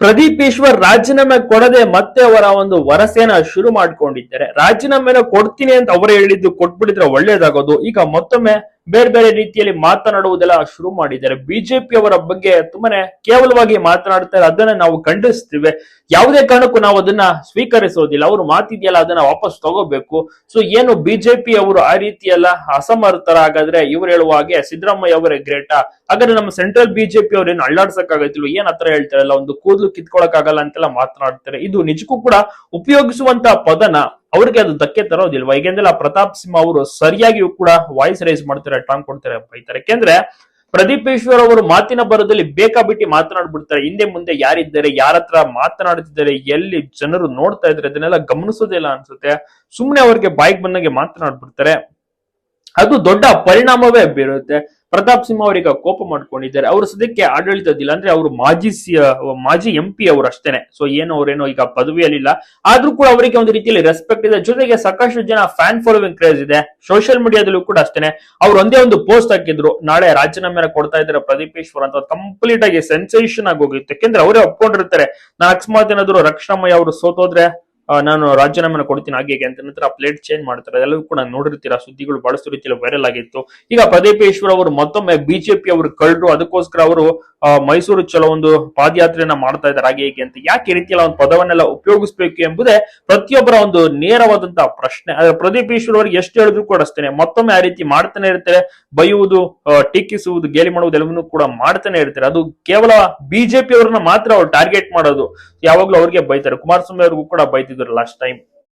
ಪ್ರದೀಪ್ ಈಶ್ವರ್ ರಾಜೀನಾಮೆ ಕೊಡದೆ ಮತ್ತೆ ಅವರ ಒಂದು ವರಸೆನ ಶುರು ಮಾಡ್ಕೊಂಡಿದ್ದಾರೆ. ರಾಜೀನಾಮೆನ ಕೊಡ್ತೀನಿ ಅಂತ ಅವರೇ ಹೇಳಿದ್ದು ಕೊಟ್ಬಿಟ್ಟಿದ್ರೆ ಒಳ್ಳೇದಾಗೋದು. ಈಗ ಮತ್ತೊಮ್ಮೆ ಬೇರೆ ಬೇರೆ ರೀತಿಯಲ್ಲಿ ಮಾತನಾಡುವುದೆಲ್ಲ ಶುರು ಮಾಡಿದ್ದಾರೆ. ಬಿಜೆಪಿ ಅವರ ಬಗ್ಗೆ ತುಂಬಾನೇ ಕೇವಲವಾಗಿ ಮಾತನಾಡ್ತಾರೆ. ಅದನ್ನ ನಾವು ಖಂಡಿಸ್ತೀವಿ. ಯಾವುದೇ ಕಾರಣಕ್ಕೂ ನಾವು ಅದನ್ನ ಸ್ವೀಕರಿಸೋದಿಲ್ಲ. ಅವರು ಮಾತಿದೆಯಲ್ಲ, ಅದನ್ನ ವಾಪಸ್ ತಗೋಬೇಕು. ಸೊ ಏನು ಬಿಜೆಪಿ ಅವರು ಆ ರೀತಿಯೆಲ್ಲ ಎಲ್ಲ ಅಸಮರ್ಥರ ಹಾಗಾದ್ರೆ ಇವ್ರು ಹೇಳುವ ಹಾಗೆ ಸಿದ್ದರಾಮಯ್ಯ ಅವರೇ ಗ್ರೇಟಾ. ಹಾಗಾದ್ರೆ ನಮ್ಮ ಸೆಂಟ್ರಲ್ ಬಿಜೆಪಿ ಅವ್ರೇನು ಅಳ್ಳಾಡ್ಸಕ್ಕಾಗತ್ತಿಲ್ಲ ಏನ್ ಹತ್ರ ಹೇಳ್ತಾರಲ್ಲ, ಒಂದು ಕೂದಲು ಕಿತ್ಕೊಳಕ್ ಆಗಲ್ಲ ಅಂತೆಲ್ಲ ಮಾತನಾಡ್ತಾರೆ. ಇದು ನಿಜಕ್ಕೂ ಕೂಡ ಉಪಯೋಗಿಸುವಂತ ಪದನ. ಅವ್ರಿಗೆ ಅದು ಧಕ್ಕೆ ತರೋದಿಲ್ವಾ? ಈಗೆಂದೆಲ್ಲ ಪ್ರತಾಪ್ ಸಿಂಹ ಅವರು ಸರಿಯಾಗಿಯೂ ಕೂಡ ವಾಯ್ಸ್ ರೈಸ್ ಮಾಡ್ತಾರೆ, ಟಾಂಗ್ ಕೊಡ್ತಾರೆ ಬೈತಾರೆ. ಯಾಕೆಂದ್ರೆ ಪ್ರದೀಪ್ ಈಶ್ವರ್ ಅವರು ಮಾತಿನ ಬರದಲ್ಲಿ ಬೇಕಾಬಿಟ್ಟಿ ಮಾತನಾಡ್ಬಿಡ್ತಾರೆ. ಹಿಂದೆ ಮುಂದೆ ಯಾರಿದ್ದಾರೆ, ಯಾರ ಹತ್ರ ಮಾತನಾಡ್ತಿದ್ದಾರೆ, ಎಲ್ಲಿ ಜನರು ನೋಡ್ತಾ ಇದ್ದಾರೆ ಅದನ್ನೆಲ್ಲ ಗಮನಿಸೋದಿಲ್ಲ ಅನ್ಸುತ್ತೆ. ಸುಮ್ಮನೆ ಅವ್ರಿಗೆ ಬಾಯಿಗೆ ಬಂದಂಗೆ ಮಾತನಾಡ್ಬಿಡ್ತಾರೆ. ಅದು ದೊಡ್ಡ ಪರಿಣಾಮವೇ ಬೀರುತ್ತೆ. ಪ್ರತಾಪ್ ಸಿಂಹ ಅವರೀಗ ಕೋಪ ಮಾಡ್ಕೊಂಡಿದ್ದಾರೆ. ಅವರು ಸದ್ಯಕ್ಕೆ ಆಡಳಿತದಿಲ್ಲ ಅಂದ್ರೆ ಅವರು ಮಾಜಿ ಸಿ, ಮಾಜಿ ಎಂ ಪಿ ಅವರು ಅಷ್ಟೇನೆ. ಸೊ ಏನು ಅವರೇನೋ ಈಗ ಪದವಿಯಲ್ಲಿಲ್ಲ ಆದ್ರೂ ಕೂಡ ಅವರಿಗೆ ಒಂದು ರೀತಿಯಲ್ಲಿ ರೆಸ್ಪೆಕ್ಟ್ ಇದೆ. ಜೊತೆಗೆ ಸಾಕಷ್ಟು ಜನ ಫ್ಯಾನ್ ಫಾಲೋವಿಂಗ್ ಕ್ರೇಜ್ ಇದೆ. ಸೋಷಿಯಲ್ ಮೀಡಿಯಾದಲ್ಲೂ ಕೂಡ ಅಷ್ಟೇನೆ. ಅವ್ರು ಒಂದೇ ಒಂದು ಪೋಸ್ಟ್ ಹಾಕಿದ್ರು. ನಾಳೆ ರಾಜೀನಾಮೆನ ಕೊಡ್ತಾ ಇದ್ದಾರೆ ಪ್ರದೀಪೇಶ್ವರ್ ಅಂತ. ಕಂಪ್ಲೀಟ್ ಆಗಿ ಸೆನ್ಸೇಷನ್ ಆಗಿ ಹೋಗಿತ್ತು. ಯಾಕೆಂದ್ರೆ ಅವರೇ ಒಪ್ಕೊಂಡಿರ್ತಾರೆ. ನಾ ಅಕಸ್ಮಾತ್ ಏನಾದ್ರು ರಕ್ಷಣಮಯ್ಯ ಅವರು ಸೋತೋದ್ರೆ ನಾನು ರಾಜೀನಾಮೆನ ಕೊಡ್ತೀನಿ ಹಾಗೆ ಅಂತ ನಂತರ ಪ್ಲೇಟ್ ಚೇಂಜ್ ಮಾಡ್ತಾರೆ. ಅದೆಲ್ಲವೂ ಕೂಡ ನೋಡಿರ್ತೀರಾ, ಸುದ್ದಿಗಳು ಬಹಳಷ್ಟು ರೀತಿಯಲ್ಲಿ ವೈರಲ್ ಆಗಿತ್ತು. ಈಗ ಪ್ರದೀಪೇಶ್ವರ್ ಅವರು ಮತ್ತೊಮ್ಮೆ ಬಿಜೆಪಿ ಅವರು ಕಳ್ಳರು, ಅದಕ್ಕೋಸ್ಕರ ಅವರು ಮೈಸೂರು ಚಲೋ ಒಂದು ಪಾದಯಾತ್ರೆಯನ್ನ ಮಾಡ್ತಾ ಇದ್ದಾರೆ. ಹಾಗೆ ಹೀಗೆ ಅಂತ ಯಾಕೆ ರೀತಿಯಲ್ಲ ಒಂದು ಪದವನ್ನೆಲ್ಲ ಉಪಯೋಗಿಸ್ಬೇಕು ಎಂಬುದೇ ಪ್ರತಿಯೊಬ್ಬರ ಒಂದು ನೇರವಾದಂತಹ ಪ್ರಶ್ನೆ. ಆದ್ರೆ ಪ್ರದೀಪ್ ಈಶ್ವರ್ ಅವರಿಗೆ ಎಷ್ಟು ಹೇಳಿದ್ರು ಕೂಡ ಅಷ್ಟೇನೆ. ಮತ್ತೊಮ್ಮೆ ಆ ರೀತಿ ಮಾಡ್ತಾನೆ ಇರ್ತಾರೆ. ಬೈಯುವುದು ಟೀಕಿಸುವುದು, ಗೇಲಿ ಮಾಡುವುದು ಎಲ್ಲವನ್ನೂ ಕೂಡ ಮಾಡ್ತಾನೆ ಇರ್ತಾರೆ. ಅದು ಕೇವಲ ಬಿಜೆಪಿ ಅವ್ರನ್ನ ಮಾತ್ರ ಅವ್ರು ಟಾರ್ಗೆಟ್ ಮಾಡೋದು. ಯಾವಾಗ್ಲೂ ಅವ್ರಿಗೆ ಬೈತಾರೆ. ಕುಮಾರಸ್ವಾಮಿ ಅವ್ರಿಗೂ ಕೂಡ ಬೈತಿದ್ರು ಲಾಸ್ಟ್ ಟೈಮ್